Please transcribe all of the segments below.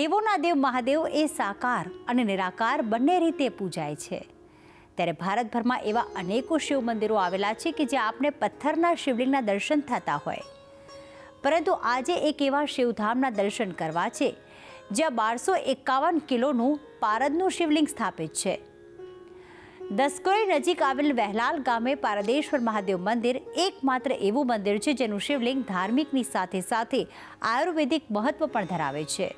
દેવોના દેવ મહાદેવ એ સાકાર અને નિરાકાર બંને રીતે પૂજાય છે. ત્યારે ભારતભરમાં એવા અનેકો શિવ મંદિરો આવેલા છે કે જ્યાં આપણે પથ્થરના શિવલિંગના દર્શન થતા હોય. પરંતુ આજે એક એવા શિવધામના દર્શન કરવા છે, જ્યાં બારસો એકાવન કિલોનું પારદનું શિવલિંગ સ્થાપિત છે. દસકોઈ નજીક આવેલ વહેલાલ ગામે પારદેશ્વર મહાદેવ મંદિર એકમાત્ર એવું મંદિર છે જેનું શિવલિંગ ધાર્મિકની સાથે સાથે આયુર્વેદિક મહત્વ પણ ધરાવે છે.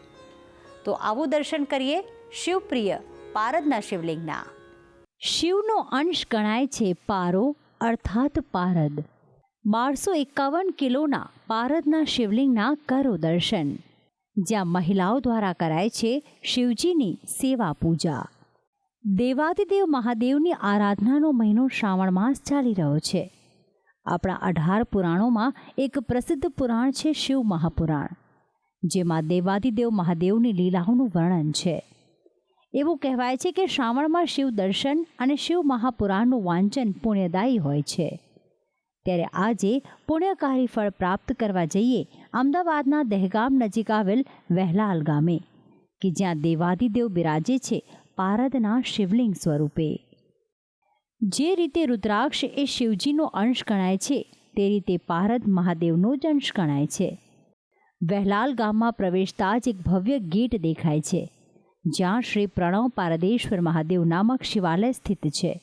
તો આવું દર્શન કરીએ શિવપ્રિય પારદના શિવલિંગના. શિવનો અંશ ગણાય છે પારો, અર્થાત પારદ. બારસો એકાવન કિલોના પારદના શિવલિંગના કરો દર્શન, જ્યાં મહિલાઓ દ્વારા કરાય છે શિવજીની સેવા પૂજા દેવાદિદેવ મહાદેવની આરાધનાનો મહિનો શ્રાવણ માસ ચાલી રહ્યો છે. આપણા અઢાર પુરાણોમાં એક પ્રસિદ્ધ પુરાણ છે શિવ મહાપુરાણ. જેમાં દેવાદિદેવ મહાદેવની લીલાઓનું વર્ણન છે. એવું કહેવાય છે કે શ્રાવણમાં શિવ દર્શન અને શિવ મહાપુરાણનું વાંચન પુણ્યદાયી હોય છે. ત્યારે આજે પુણ્યકારી ફળ પ્રાપ્ત કરવા જઈએ અમદાવાદના દહેગામ નજીક આવેલ વહેલાલ ગામે, કે જ્યાં દેવાદિદેવ બિરાજે છે પારદના શિવલિંગ સ્વરૂપે. જે રીતે રુદ્રાક્ષ એ શિવજીનો અંશ ગણાય છે, તે રીતે પારદ મહાદેવનો જ અંશ ગણાય છે. વહેલાલ ગામમાં પ્રવેશતા જ એક ભવ્ય ગેટ દેખાય છે, જ્યાં શ્રી પ્રણવ પારદેશ્વર મહાદેવ નામક શિવાલય સ્થિત છે.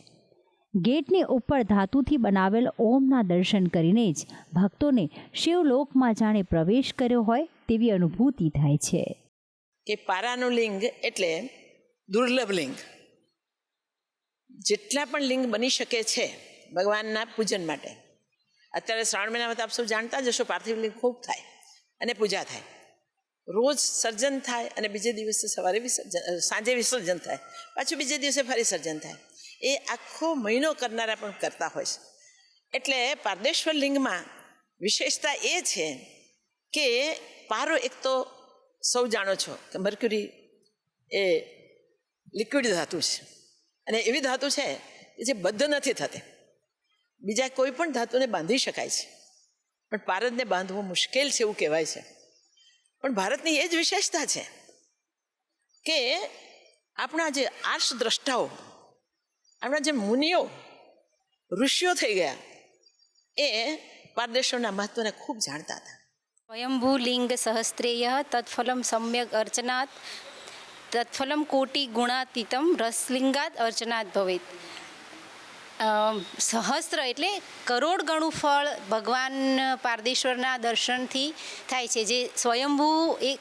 ગેટની ઉપર ધાતુથી બનાવેલ ઓમના દર્શન કરીને જ ભક્તોને શિવલોકમાં જાણે પ્રવેશ કર્યો હોય તેવી અનુભૂતિ થાય છે. કે પારાનું લિંગ એટલે દુર્લભ લિંગ. જેટલા પણ લિંગ બની શકે છે ભગવાનના પૂજન માટે. અત્યારે શ્રાવણ મહિનામાં તો આપ સૌ જાણતા જ હશો, પાર્થિવ લિંગ ખૂબ થાય. અને પૂજા થાય. રોજ સર્જન થાય અને બીજે દિવસે સવારે વિસર્જન સાંજે વિસર્જન થાય. પાછું બીજે દિવસે ફરી સર્જન થાય. એ આખો મહિનો કરનારા પણ કરતા હોય છે. એટલે પારદેશ્વર લિંગમાં વિશેષતા એ છે કે પારો એક તો સૌ જાણો છો કે મર્ક્યુરી એ લિક્વિડ ધાતુ છે. અને એવી ધાતુ છે કે જે બદ્ધ નથી થતી. બીજા કોઈ પણ ધાતુને બાંધી શકાય છે. પણ ભારતને બાંધવું મુશ્કેલ છે એવું કહેવાય છે. પણ ભારતની એ જ વિશેષતા છે કે આપણા જે આર્ષ દ્રષ્ટાઓ આપણા જે મુનિઓ, ઋષિઓ થઈ ગયા એ પારદેશોના મહત્વને ખૂબ જાણતા હતા. સ્વયંભૂલિંગ સહસ્ત્રેય તત્ફલમ સમ્યક અર્ચનાત, તત્ફલમ કોટી ગુણાતીતમ રસલિંગાત અર્ચનાત ભવેત. સહસ્ત્ર એટલે કરોડ ગણું ફળ ભગવાન પારદેશ્વરના દર્શનથી થાય છે. જે સ્વયંભૂ એક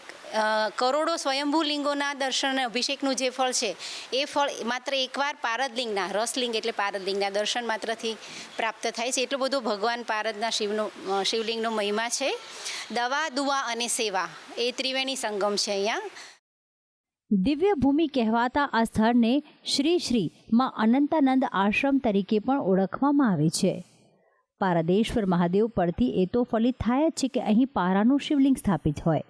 કરોડો સ્વયંભૂ લિંગોના દર્શન અભિષેકનું જે ફળ છે, એ ફળ માત્ર એકવાર પારદલિંગના, રસલિંગ એટલે પારદલિંગના દર્શન માત્રથી પ્રાપ્ત થાય છે. એટલો બધો ભગવાન પારદના શિવનો શિવલિંગનો મહિમા છે. દવા, દુવા અને સેવા, એ ત્રિવેણી સંગમ છે અહીંયા. દિવ્ય ભૂમિ કહેવાતા આ સ્થળને શ્રી શ્રી માં અનંતાનંદ આશ્રમ તરીકે પણ ઓળખવામાં આવે છે. પારાદેશ્વર મહાદેવ પરથી એ તો ફલિત થાય જ છે કે અહીં પારાનું શિવલિંગ સ્થાપિત હોય.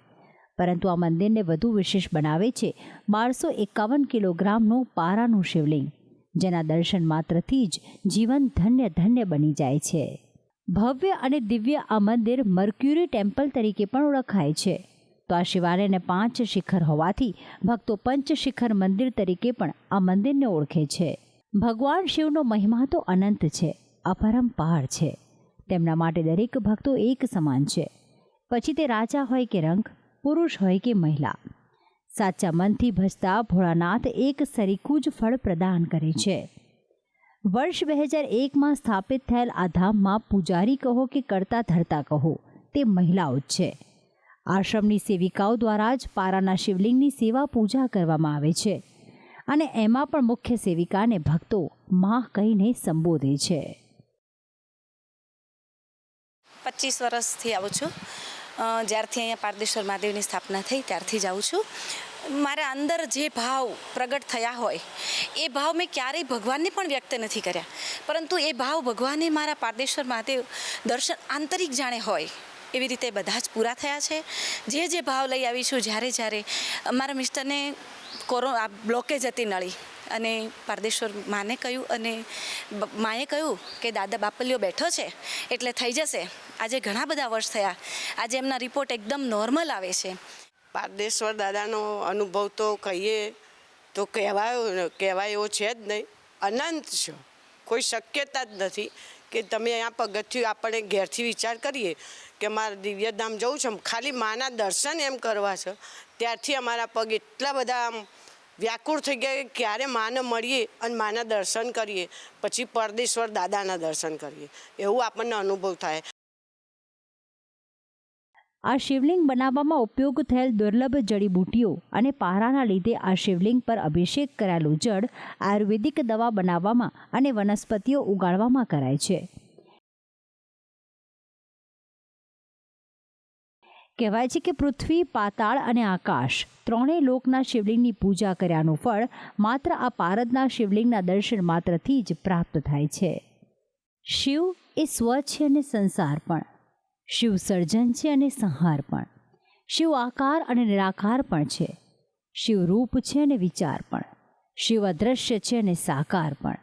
પરંતુ આ મંદિરને વધુ વિશેષ બનાવે છે બારસો એકાવન કિલોગ્રામનું પારાનું શિવલિંગ, જેના દર્શન માત્રથી જ જીવન ધન્ય ધન્ય બની જાય છે. ભવ્ય અને દિવ્ય આ મંદિર મર્ક્યુરી ટેમ્પલ તરીકે પણ ઓળખાય છે. તો આ શિવાલયને પાંચ શિખર હોવાથી ભક્તો પંચશિખર મંદિર તરીકે પણ આ મંદિરને ઓળખે છે. ભગવાન શિવનો મહિમા તો અનંત છે અપરંપાર છે. તેમના માટે દરેક ભક્તો એક સમાન છે. પછી તે રાજા હોય કે રંગ, પુરુષ હોય કે મહિલા. સાચા મનથી ભજતા ભોળાનાથ એક સરીકું જ ફળ પ્રદાન કરે છે. વર્ષ બે હજાર એકમાં સ્થાપિત થયેલ આ ધામમાં પૂજારી કહો કે કરતા ધરતા કહો, તે મહિલાઓ જ છે. આશ્રમની સેવિકાઓ દ્વારા જ પારાના શિવલિંગની સેવા પૂજા કરવામાં આવે છે. અને એમાં પણ મુખ્ય સેવિકાને ભક્તો માં કહીને સંબોધે છે. પચીસ વર્ષથી આવું છું. જ્યારથી અહીંયા પારદેશ્વર મહાદેવની સ્થાપના થઈ ત્યારથી જ આવું છું. મારા અંદર જે ભાવ પ્રગટ થયા હોય, એ ભાવ મેં ક્યારેય ભગવાનને પણ વ્યક્ત નથી કર્યા. પરંતુ એ ભાવ ભગવાને મારા પારદેશ્વર મહાદેવ દર્શન આંતરિક જાણે હોય એવી રીતે બધા જ પૂરા થયા છે. જે જે ભાવ લઈ આવી છું જ્યારે જ્યારે મારા મિસ્ટરને કોરો, આ બ્લોકેજ હતી નળી અને પારદેશ્વર માને કહ્યું અને માએ કહ્યું કે દાદા બાપલીઓ બેઠો છે એટલે થઈ જશે. આજે ઘણા બધા વર્ષ થયા. આજે એમના રિપોર્ટ એકદમ નોર્મલ આવે છે. પારદેશ્વર દાદાનો અનુભવ તો કહીએ તો કહેવાયો, કહેવાય એવો છે જ નહીં. અનંત છે. કોઈ શક્યતા જ નથી. કે તમે અહીંયા પગથિયું આપણે ઘેરથી વિચાર કરીએ કે મારે દિવ્યધામ જવું છે ખાલી માના દર્શન એમ કરવા છે. ત્યારથી અમારા પગ એટલા બધા આમ વ્યાકુળ થઈ ગયા કે ક્યારે માને મળીએ અને માના દર્શન કરીએ. પછી પરદેશ્વર દાદાના દર્શન કરીએ. એવું આપણને અનુભવ થાય. આ શિવલિંગ બનાવવામાં ઉપયોગ થયેલ દુર્લભ જડીબૂટીઓ અને પારાના લીધે આ શિવલિંગ પર અભિષેક કરાયેલું જળ આયુર્વેદિક દવા બનાવવામાં અને વનસ્પતિઓ ઉગાડવામાં કરાય છે. કહેવાય છે કે પૃથ્વી, પાતાળ અને આકાશ ત્રણેય લોકના શિવલિંગની પૂજા કર્યાનું ફળ માત્ર આ પારદના શિવલિંગના દર્શન માત્રથી જ પ્રાપ્ત થાય છે. શિવ એ સ્વ છે અને સંસાર પણ. શિવ સર્જન છે અને સંહાર પણ. શિવ આકાર અને નિરાકાર પણ છે. શિવ રૂપ છે અને વિચાર પણ. શિવ અદ્રશ્ય છે અને સાકાર પણ.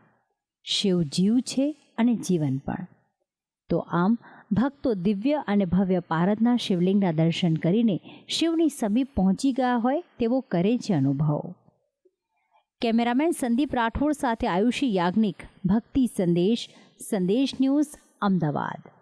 શિવ જીવ છે અને જીવન પણ. તો આમ, ભક્તો દિવ્ય અને ભવ્ય પારદના શિવલિંગના દર્શન કરીને શિવની સમીપ પહોંચી ગયા હોય તેવો કરે છે અનુભવ. કેમેરામેન સંદીપ રાઠોડ સાથે આયુષી યાજ્ઞિક, ભક્તિ સંદેશ સંદેશ ન્યૂઝ, અમદાવાદ.